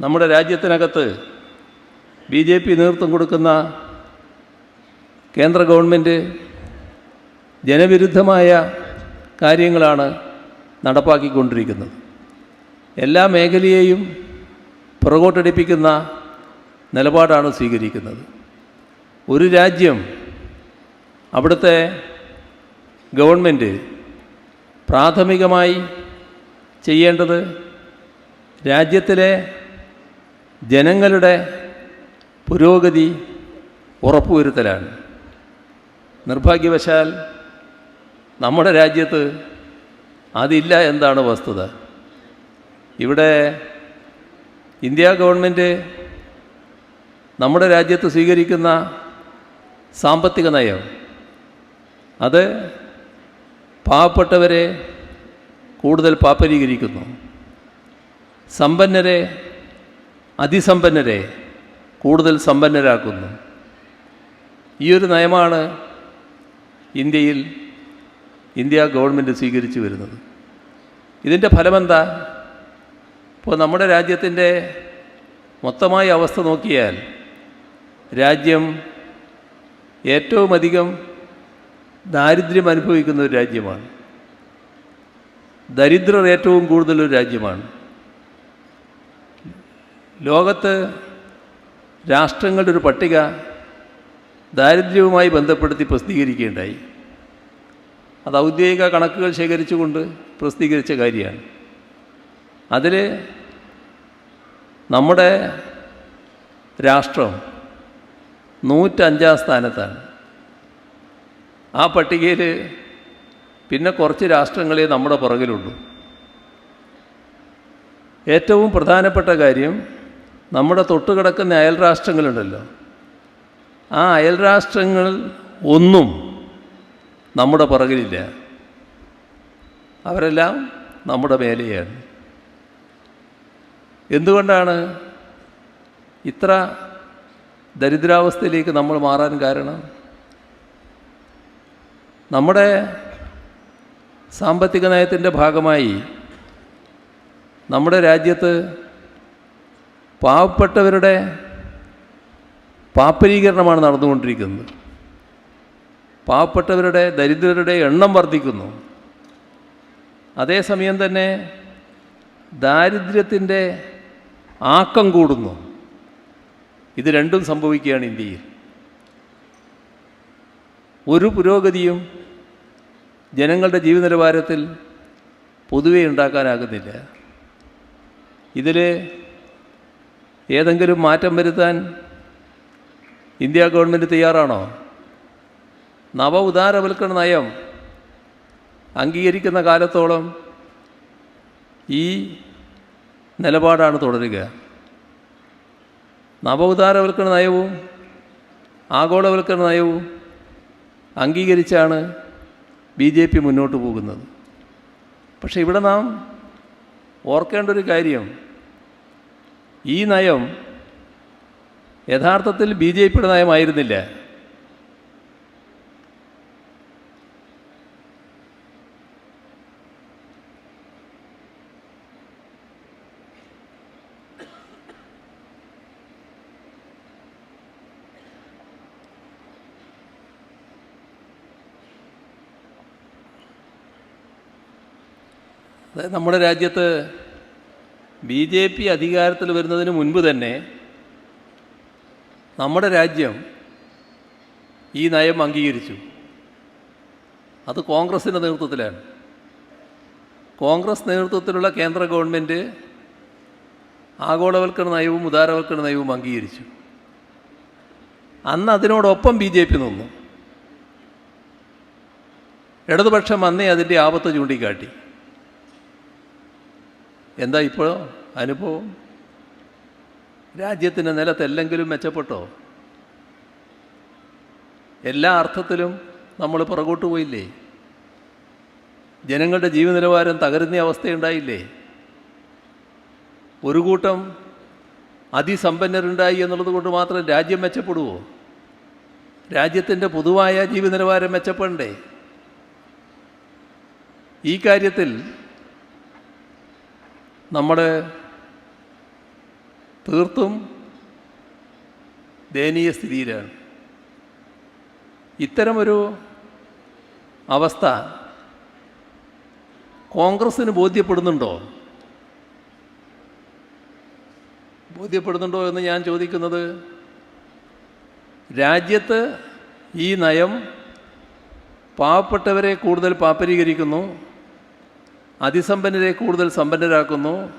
നമ്മുടെ രാജ്യത്തിനകത്ത് B J P നേതൃത്വം കൊടുക്കുന്ന കേന്ദ്ര ഗവൺമെന്റ് ജനവിരുദ്ധമായ കാര്യങ്ങളാണ് നടപ്പാക്കിക്കൊണ്ടിരിക്കുന്നത്. എല്ലാ മേഖലയെയും പുറകോട്ടടിപ്പിക്കുന്ന നിലപാടാണ് സ്വീകരിക്കുന്നത്. ഒരു രാജ്യം അവിടുത്തെ ഗവൺമെന്റ് പ്രാഥമികമായി ചെയ്യേണ്ടത് രാജ്യത്തിലെ ജനങ്ങളുടെ പുരോഗതി ഉറപ്പുവരുത്തലാണ്. നിർഭാഗ്യവശാൽ നമ്മുടെ രാജ്യത്ത് അതില്ല എന്താണ് വസ്തുത. ഇവിടെ ഇന്ത്യ ഗവൺമെന്റ് നമ്മുടെ രാജ്യത്ത് സ്വീകരിക്കുന്ന സാമ്പത്തിക നയം അത് പാവപ്പെട്ടവരെ കൂടുതൽ പാപ്പരീകരിക്കുന്നു. സമ്പന്നരെ അതിസമ്പന്നരെ കൂടുതൽ സമ്പന്നരാക്കുന്നു. ഈ ഒരു നയമാണ് ഇന്ത്യയിൽ ഇന്ത്യ ഗവൺമെന്റ് സ്വീകരിച്ചു വരുന്നത്. ഇതിന്റെ ഫലമെന്താ? ഇപ്പോൾ നമ്മുടെ രാജ്യത്തിന്റെ മൊത്തമായ അവസ്ഥ നോക്കിയാൽ രാജ്യം ഏറ്റവും അധികം ദാരിദ്ര്യം അനുഭവിക്കുന്ന ഒരു രാജ്യമാണ്. ദരിദ്രർ ഏറ്റവും കൂടുതലൊരു രാജ്യമാണ്. ലോകത്ത് രാഷ്ട്രങ്ങളുടെ ഒരു പട്ടിക ദാരിദ്ര്യവുമായി ബന്ധപ്പെടുത്തി പ്രസിദ്ധീകരിക്കുകയുണ്ടായി. അത് ഔദ്യോഗിക കണക്കുകൾ ശേഖരിച്ചുകൊണ്ട് പ്രസിദ്ധീകരിച്ച കാര്യമാണ്. അതിൽ നമ്മുടെ രാഷ്ട്രം നൂറ്റഞ്ചാം സ്ഥാനത്താണ്. ആ പട്ടികയിൽ പിന്നെ കുറച്ച് രാഷ്ട്രങ്ങളെ നമ്മുടെ പുറകിലുള്ളൂ ഏറ്റവും പ്രധാനപ്പെട്ട കാര്യം നമ്മുടെ തൊട്ടുകിടക്കുന്ന അയൽ രാഷ്ട്രങ്ങളുണ്ടല്ലോ ആ അയൽ രാഷ്ട്രങ്ങൾ ഒന്നും നമ്മുടെ പുറകിലില്ല. അവരെല്ലാം നമ്മുടെ മേലെയാണ്. എന്തുകൊണ്ടാണ് ഇത്ര ദരിദ്രാവസ്ഥയിലേക്ക് നമ്മൾ മാറാൻ കാരണം? നമ്മുടെ സാമ്പത്തിക നയത്തിന്റെ ഭാഗമായി നമ്മുടെ രാജ്യത്ത് പാവപ്പെട്ടവരുടെ പാപ്പരീകരണമാണ് നടന്നുകൊണ്ടിരിക്കുന്നത്. പാവപ്പെട്ടവരുടെ ദരിദ്രരുടെ എണ്ണം വർദ്ധിക്കുന്നു. അതേസമയം തന്നെ ദാരിദ്ര്യത്തിന്റെ ആക്കം കൂടുന്നു. ഇത് രണ്ടും സംഭവിക്കുകയാണ് ഇന്ത്യയിൽ. ഒരു പുരോഗതിയും ജനങ്ങളുടെ ജീവിത നിലവാരത്തിൽ പൊതുവെ ഉണ്ടാക്കാനാകുന്നില്ല. ഇതിൽ ഏതെങ്കിലും മാറ്റം വരുത്താൻ ഇന്ത്യ ഗവൺമെന്റ് തയ്യാറാണോ? നവ ഉദാരവൽക്കരണ നയം അംഗീകരിക്കുന്ന കാലത്തോളം ഈ നിലപാടാണ് തുടരുക. നവ ഉദാരവൽക്കരണ നയവും ആഗോളവൽക്കരണ നയവും അംഗീകരിച്ചാണ് ബി ജെ പി മുന്നോട്ട് പോകുന്നത്. പക്ഷേ ഇവിടെ നാം ഓർക്കേണ്ട ഒരു കാര്യം ഈ നയം യഥാർത്ഥത്തിൽ ബി ജെ പിയുടെ നയമായിരുന്നില്ല. നമ്മുടെ രാജ്യത്ത് ബി ജെ പി അധികാരത്തിൽ വരുന്നതിന് മുൻപ് തന്നെ നമ്മുടെ രാജ്യം ഈ നയം അംഗീകരിച്ചു. അത് കോൺഗ്രസിന്റെ നേതൃത്വത്തിലാണ്. കോൺഗ്രസ് നേതൃത്വത്തിലുള്ള കേന്ദ്ര ഗവൺമെന്റ് ആഗോളവൽക്കരണ നയവും ഉദാരവൽക്കരണ നയവും അംഗീകരിച്ചു. അന്ന് അതിനോടൊപ്പം ബി ജെ പി നിന്നു. ഇടതുപക്ഷം അന്നേ അതിന്റെ ആപത്ത് ചൂണ്ടിക്കാട്ടി. എന്താ ഇപ്പോൾ അനുഭവം? രാജ്യത്തിന്റെ നിലത്തെല്ലെങ്കിലും മെച്ചപ്പെട്ടോ? എല്ലാ അർത്ഥത്തിലും നമ്മൾ പുറകോട്ട് പോയില്ലേ? ജനങ്ങളുടെ ജീവ നിലവാരം തകരുന്ന അവസ്ഥയുണ്ടായില്ലേ? ഒരു കൂട്ടം അതിസമ്പന്നരുണ്ടായി എന്നുള്ളത് കൊണ്ട് മാത്രം രാജ്യം മെച്ചപ്പെടുമോ രാജ്യത്തിന്റെ പൊതുവായ ജീവ നിലവാരം മെച്ചപ്പെടണ്ടേ? ഈ കാര്യത്തിൽ നമ്മുടെ തീർത്തും ദയനീയ സ്ഥിതിയിലാണ്. ഇത്തരമൊരു അവസ്ഥ കോൺഗ്രസ്സിന് ബോധ്യപ്പെടുന്നുണ്ടോ? ബോധ്യപ്പെടുന്നുണ്ടോ എന്ന് ഞാൻ ചോദിക്കുന്നത് രാജ്യത്ത് ഈ നയം പാവപ്പെട്ടവരെ കൂടുതൽ പാപ്പരീകരിക്കുന്നു. അതിസമ്പന്നരെ കൂടുതൽ സമ്പന്നരാക്കുന്നു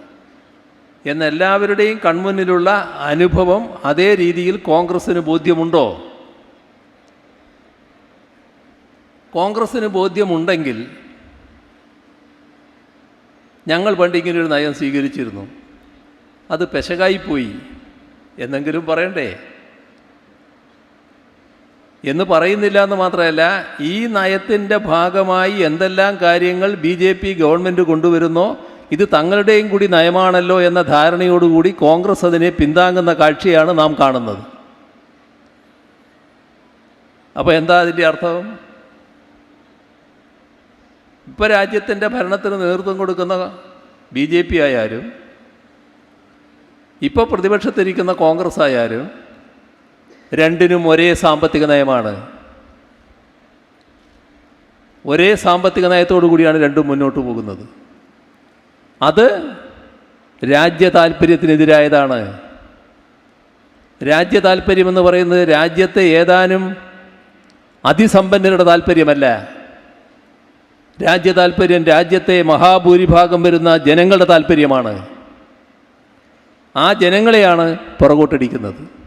എന്ന എല്ലാവരുടെയും കൺമുന്നിലുള്ള അനുഭവം അതേ രീതിയിൽ കോൺഗ്രസ്സിന് ബോധ്യമുണ്ടോ? കോൺഗ്രസ്സിന് ബോധ്യമുണ്ടെങ്കിൽ ഞങ്ങൾ പണ്ട് ഒരു നയം സ്വീകരിച്ചിരുന്നു. അത് പെശകായിപ്പോയി എന്നെങ്കിലും പറയണ്ടേ? എന്ന് പറയുന്നില്ല എന്ന് മാത്രമല്ല ഈ നയത്തിന്റെ ഭാഗമായി എന്തെല്ലാം കാര്യങ്ങൾ ബി ജെ പി ഗവൺമെന്റ് കൊണ്ടുവരുന്നോ ഇത് തങ്ങളുടെയും കൂടി നയമാണല്ലോ എന്ന ധാരണയോടുകൂടി കോൺഗ്രസ് അതിനെ പിന്താങ്ങുന്ന കാഴ്ചയാണ് നാം കാണുന്നത്. അപ്പോൾ എന്താ അതിന്റെ അർത്ഥം? ഇപ്പോൾ രാജ്യത്തിന്റെ ഭരണത്തിന് നേതൃത്വം കൊടുക്കുന്ന ബി ജെ പി ആയാലും ഇപ്പോൾ പ്രതിപക്ഷത്തിരിക്കുന്ന കോൺഗ്രസ് ആയാലും രണ്ടിനും ഒരേ സാമ്പത്തിക നയമാണ്. ഒരേ സാമ്പത്തിക നയത്തോടു കൂടിയാണ് രണ്ടും മുന്നോട്ട് പോകുന്നത്. അത് രാജ്യ താല്പര്യത്തിനെതിരായതാണ് രാജ്യ താല്പര്യമെന്ന് പറയുന്നത് രാജ്യത്തെ ഏതാനും അതിസമ്പന്നരുടെ താല്പര്യമല്ല രാജ്യ താല്പര്യം രാജ്യത്തെ മഹാഭൂരിഭാഗം വരുന്ന ജനങ്ങളുടെ താല്പര്യമാണ് ആ ജനങ്ങളെയാണ് പുറകോട്ടടിക്കുന്നത്.